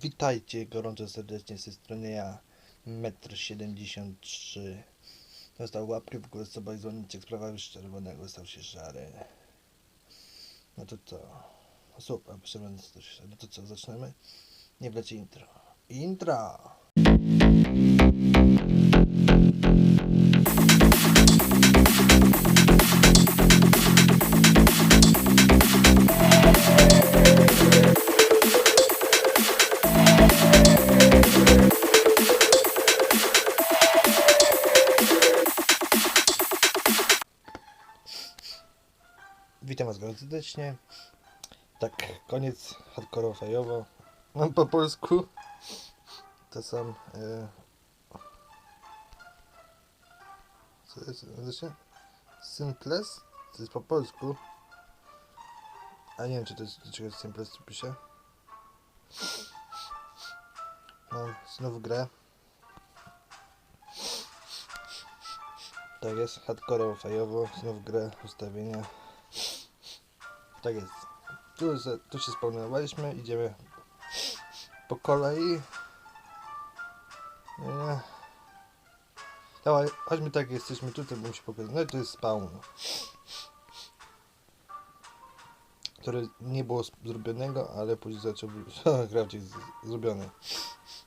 Witajcie gorąco serdecznie z tej strony ja, 1,73 m. Dostał łapkę w górę, sobie dzwonicie, sprawa już czerwonego stał się szary. No to co? Super, czerwony szary. No to co, zaczynamy? Nie wlecie intro. Intro! Serdecznie. Tak, koniec hardcore fajowo. Mam po polsku. To są. E... Co jest? Znaczy? Simples? To jest po polsku. A nie wiem, czy to jest. Jest Simples tu pisze. Mam znów grę. Tak jest, hardcore fajowo, znów grę, ustawienia. Tak jest. Tu, tu się spełniowaliśmy, idziemy po kolei. Nie. Dawaj, chodźmy tak, jesteśmy tutaj, bym się. No i to jest spawn. Który nie było zrobionego, ale później zaczął być z- zrobiony.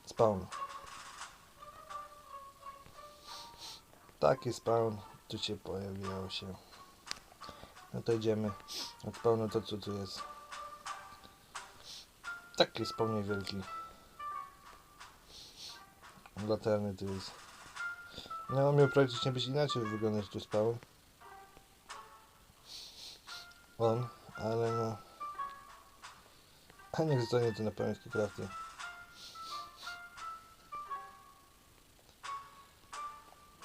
Spawn. Taki spawn tu się pojawiał się. No to idziemy od spawnu to co tu jest. Taki spawn niewielki. Latarny tu jest. No miał praktycznie być inaczej wyglądać tu spawn. On, ale no. A niech zostanie to na pamiątki krafty.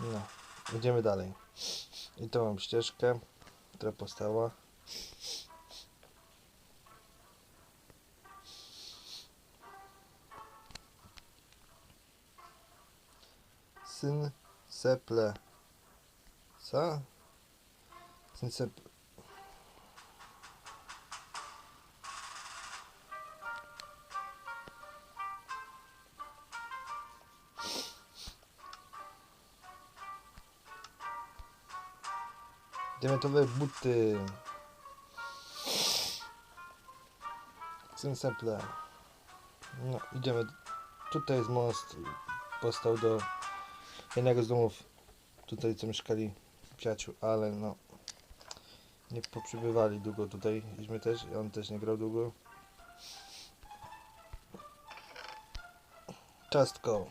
No, idziemy dalej. I to mam ścieżkę, która powstała. Syn Seple. Co? Syn Seple. Diamentowe buty. Syn Seple. No, idziemy. Tutaj jest most. Powstał do jednego z domów tutaj, co mieszkali przyjaciół, ale no nie poprzybywali długo tutaj. Idźmy też i on też nie grał długo. Ciastko.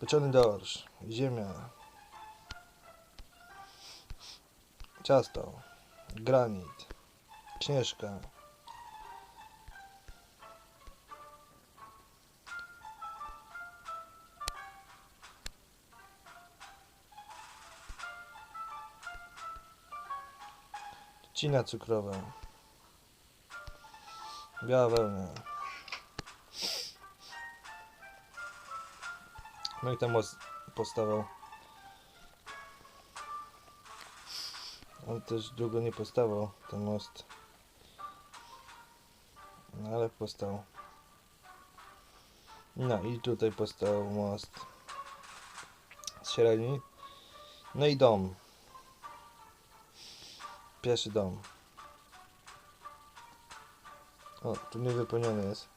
Pieczony dorsz. Ziemia. Ciasto. Granit. Śnieżka. Trzcina cukrowa. Biała wełna. No i ten most On też długo nie powstawał, ten most. No ale powstał. No i tutaj powstał most. Z średni. No i dom. Pierwszy dom. O, tu niewypełniony jest.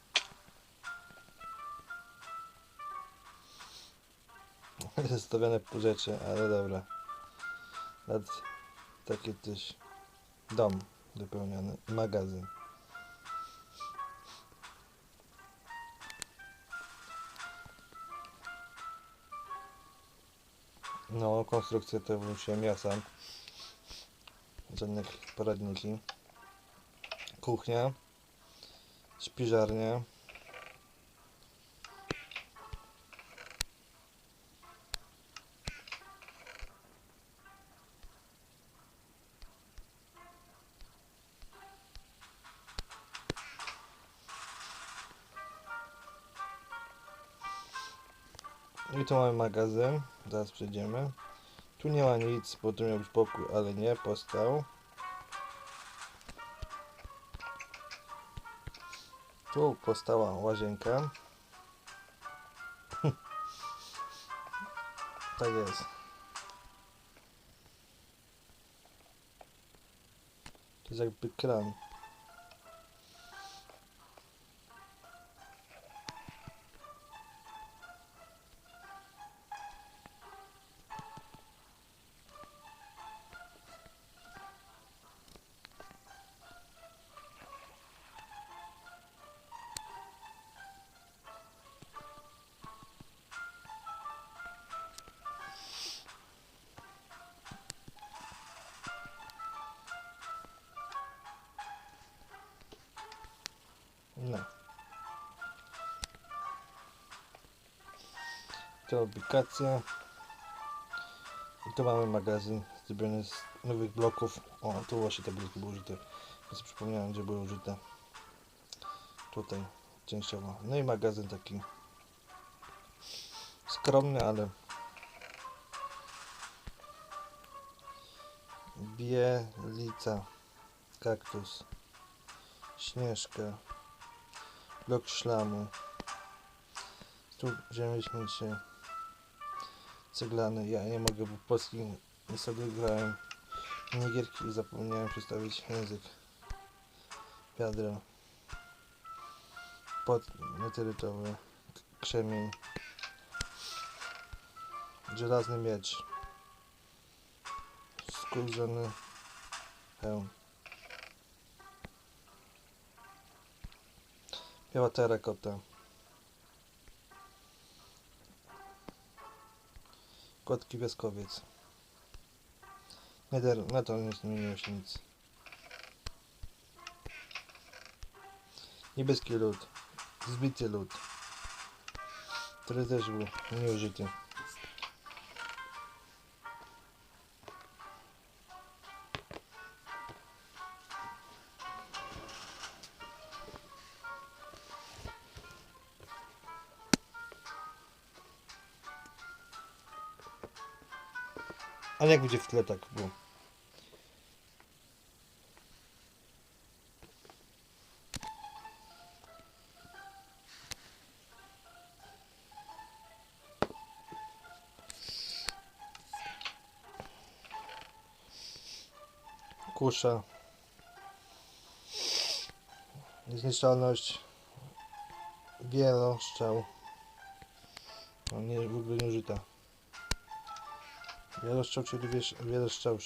Zostawione pół rzeczy, ale dobra. Taki też dom wypełniony. Magazyn. No, konstrukcję to wymyśliłem ja sam. Żadnych poradniki. Kuchnia. Śpiżarnia. Tu mamy magazyn. Zaraz przejdziemy. Tu nie ma nic, bo tu miał być pokój, ale nie, powstał. Tu powstała łazienka. tak jest. To jest jakby kran. No. To aplikacja. I tu mamy magazyn zrobiony z nowych bloków. O, tu właśnie te bloki były użyte. Więc przypomniałem, gdzie były użyte. Tutaj częściowo. No i magazyn taki skromny, ale bielica, kaktus, śnieżka, blok szlamu, tu ziemi śmiecie, ceglany. Ja nie mogę, bo polski nie sobie grałem minigierki i zapomniałem przedstawić język. Wiadro, pot meteorytowy, krzemień, żelazny miecz, skórzany hełm. Biała terakota. Kotki piaskowiec. Nie, der- na to nie zmieniło się nic. Niebieski lód. Zbity lód. Który też był nieużyty. Jak będzie w tle tak było? Kusza. Niezniszczalność. Wielostrzał. No nie, w ogóle nie użyta. Czyli wiesz, wiele strzał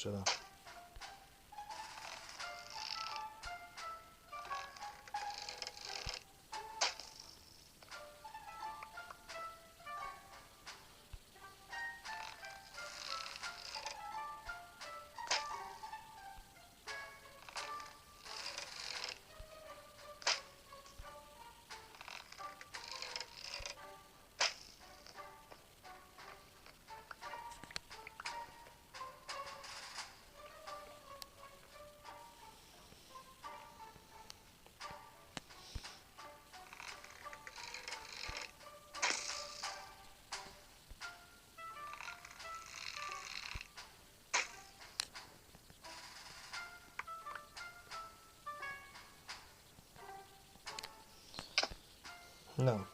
No.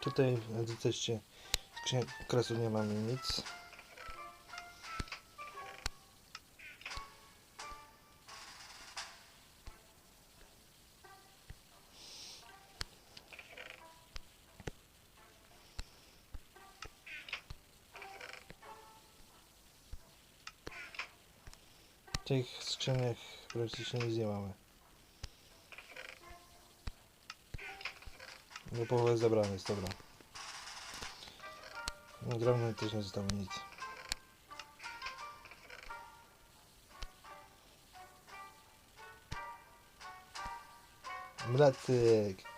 Tutaj edycji skrzyni kresu nie mamy nic. W tych skrzyniach praktycznie nic nie mamy. Połowa jest zabrana, jest dobra. No drewno też nie zostało nic. Mlecyk.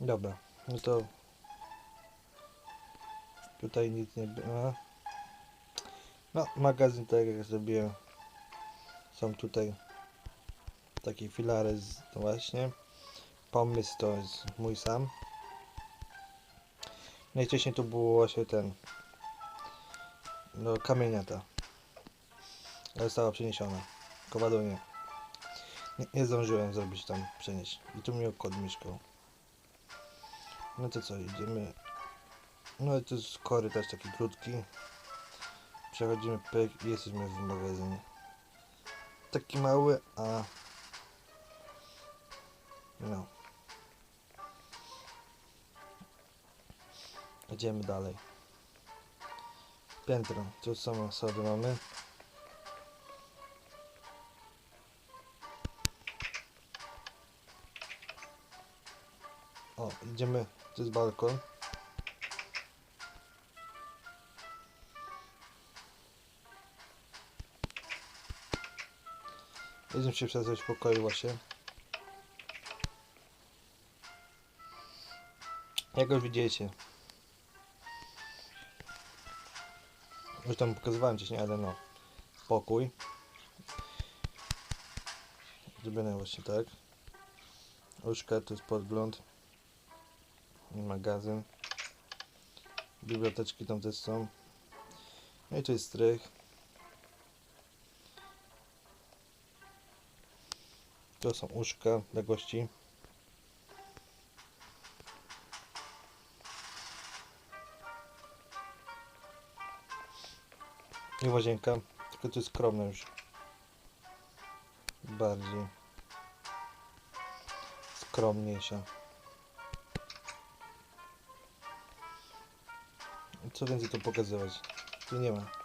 Dobra, no to tutaj nic nie było. No, magazyn tak jak zrobiłem. Są tutaj takie filary z, no właśnie. Pomysł to jest mój sam. Najwcześniej to było właśnie ten no kamienia ta. Ale została przeniesiona. Kowadło nie. nie. Nie zdążyłem zrobić tam przenieść. I tu mnie kod mieszkał. No to co, idziemy. No i to jest korytarz taki krótki. Przechodzimy pyk i jesteśmy w magazynie. Taki mały, a no. Idziemy dalej. Piętro. Tu są osoby mamy. O, idziemy. To jest balkon. Jedziemy się przezwać w pokoju właśnie. Jak już widzicie. Już tam pokazywałem wcześniej, ale no. Pokój. Zrobione właśnie tak. Łóżka, to jest podgląd. Magazyn. Biblioteczki tam też są. No i tu jest strych. To są łóżka dla gości. I łazienka, tylko to jest skromne już. Bardziej. Skromniejsza. Co więcej tu pokazywać? Tu nie ma.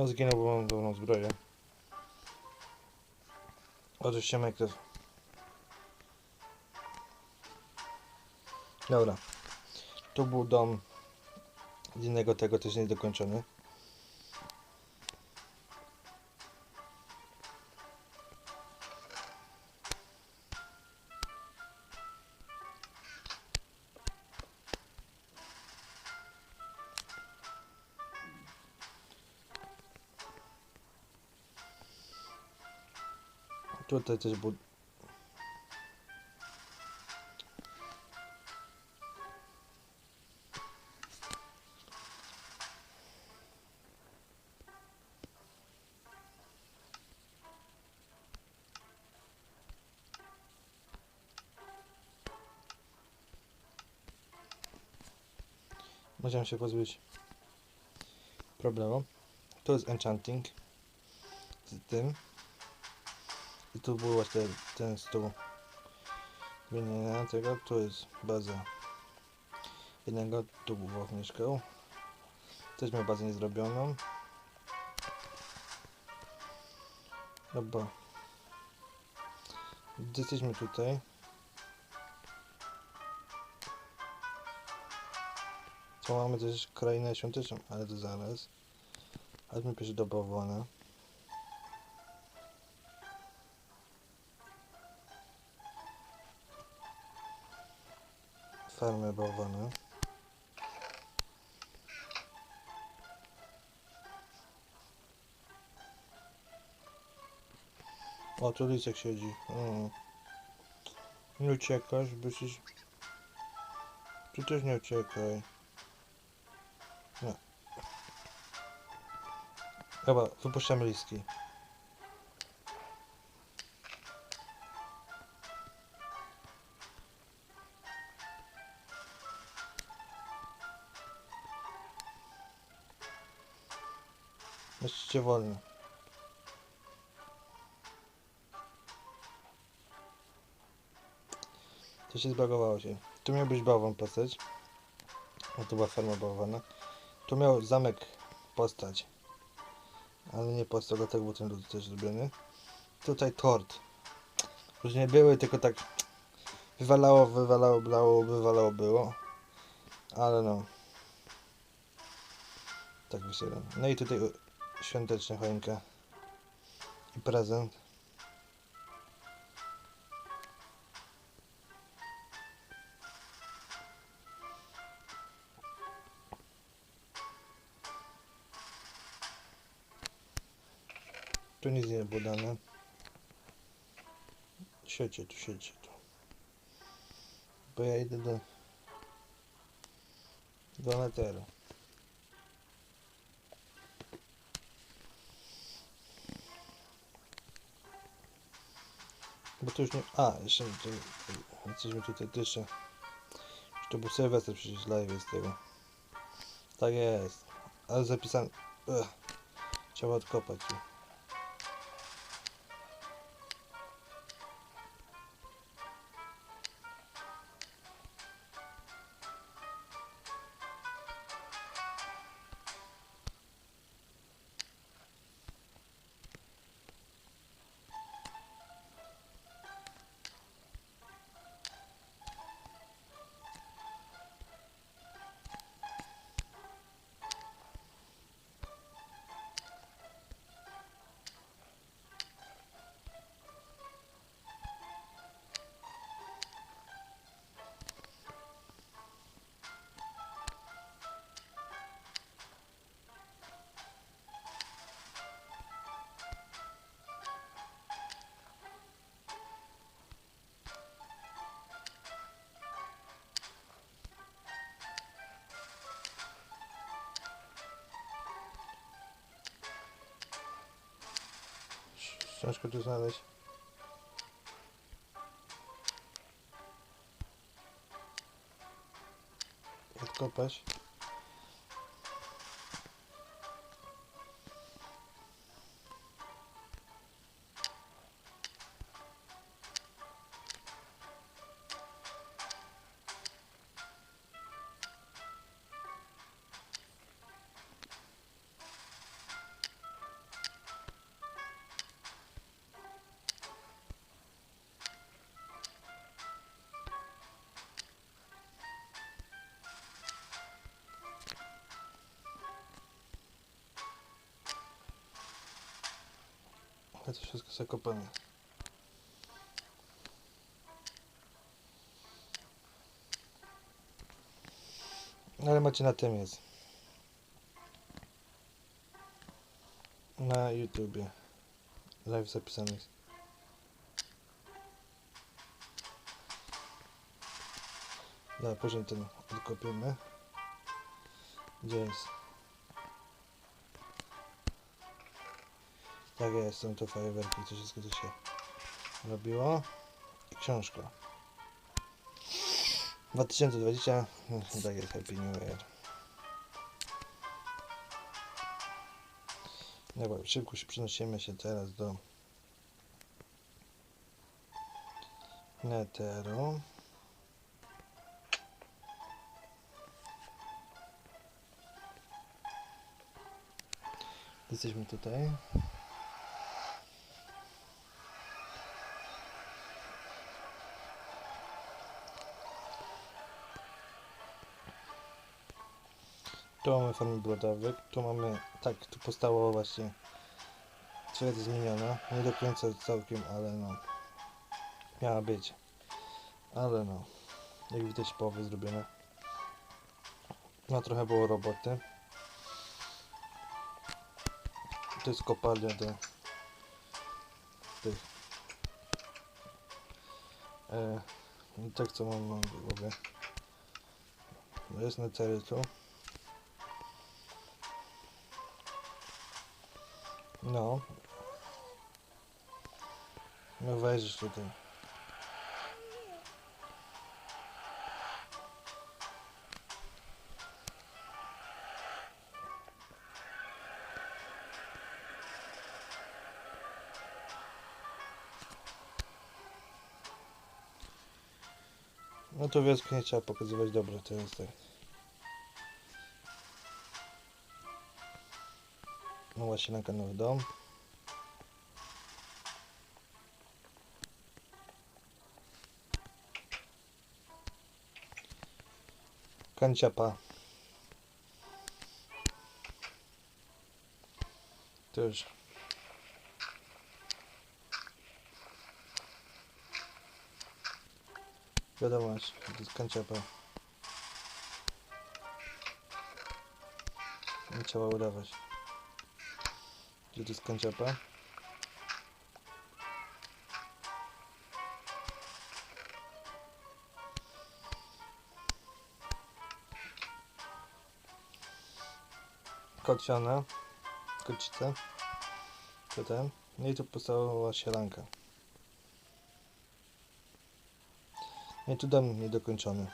No zginął, bo mam dobrą zbroję. Oczywiście Minecraft. Dobra. Tu był dom z innego tego, też nie Tutaj też był. Możemy się pozbyć problemu. To jest enchanting z tym. Tu był właśnie ten stół wymienienia tego, tu jest baza jednego, tu Włoch mieszkał. Też miał bazę niezrobioną. Dobra. Gdy jesteśmy tutaj. To mamy też krainę świąteczną, ale to zaraz. Mi pierwszy do bałwana. Farmy bałwana. O, tu lisek siedzi. O. Nie uciekasz, bo jesteś... Ty też nie uciekaj. Nie. Dobra, wypuszczamy liski. Myślicie wolno. To się zbagowało się. Tu miał być bałwan postać. O, to była ferma bałwana. Tu miał zamek postać. Ale nie postać, dlatego był ten lód też zrobiony. Tutaj tort. Różnie były, tylko tak wywalało, wywalało, blało, wywalało było. Ale no. Tak wyszedłem. No i tutaj świąteczna choinka. I prezent. Tu nic nie było dane. Siecie tu, siecie tu. Bo ja idę do... Do. Bo to już nie... A, jeszcze... To, coś mi tutaj dysze. Już to był Sylwester przecież live jest tego. Tak jest. Ale zapisane... Ugh. Trzeba odkopać. tu. Ciężko tu znaleźć. Odkopać. Zakopane. Ale macie na tym jest. Na YouTubie. Live zapisany jest. No, później ten odkopiemy. Gdzie jest? Tak jest, są to fajerwerki, to wszystko to się robiło. I książka. 2020, no, tak jest, Happy New Year. Dobra, szybko się przenosimy się teraz do Netheru. Jesteśmy tutaj. Tu mamy formę brodowych, tu mamy, tak, tu postało właśnie to zmieniona, nie do końca całkiem, ale no, miała być, ale no, jak widać połowy zrobione, no trochę było roboty, to jest kopalnia do tych, e, no tak co mam, w głowie, jest necery Não. Não vejo isto aqui. No to a ciało pokazywać dobra, to jest tak. Właśnie na nowy dom. Kanciapa. To już. Wiadomość, to jest kanciapa. Nie. Gdzie to jest kanciapa? Kociana, kocica, ten. No i tu postała sielanka. No i tu dom niedokończony.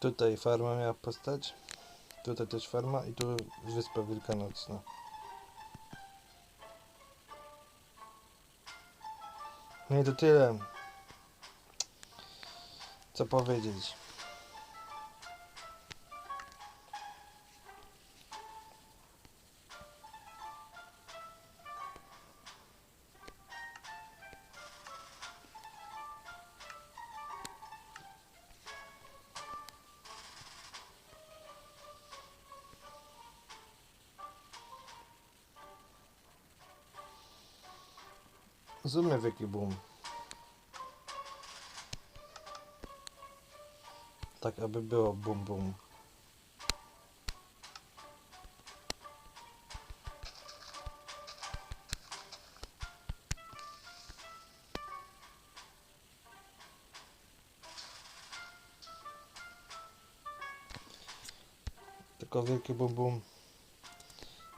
Tutaj farma miała postać. Tutaj też farma i tu wyspa wielkanocna. No i to tyle. Co powiedzieć? Zróbmy wielki boom. Tak, aby było bum bum. Tylko wielki bum bum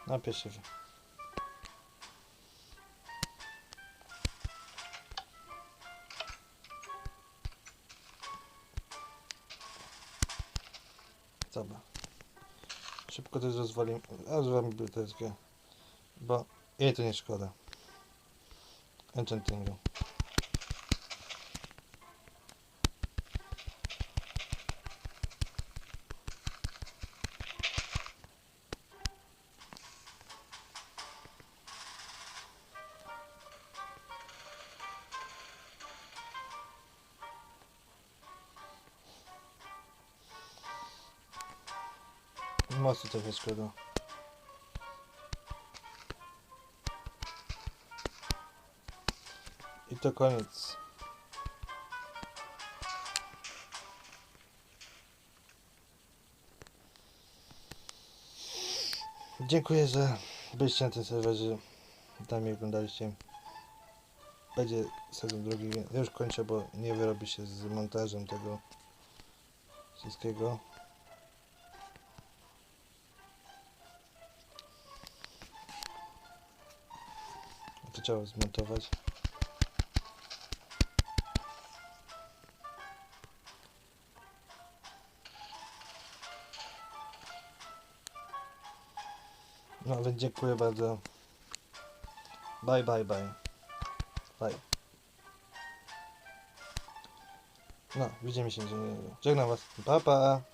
na pierwszy. Dobra. Szybko to rozwalim. A z wami biblioteczkę. Bo jej to nie szkoda. Enchantingu. Trochę szkoda. I to koniec. Dziękuję, że byliście na tym serwerze. Tam mnie oglądaliście. Będzie sezon drugi. Ja już kończę, bo nie wyrobi się z montażem tego wszystkiego. Trzeba zmontować. No więc dziękuję bardzo. Bye, bye, bye. Bye. No, widzimy się. Żegnam was. Pa, pa.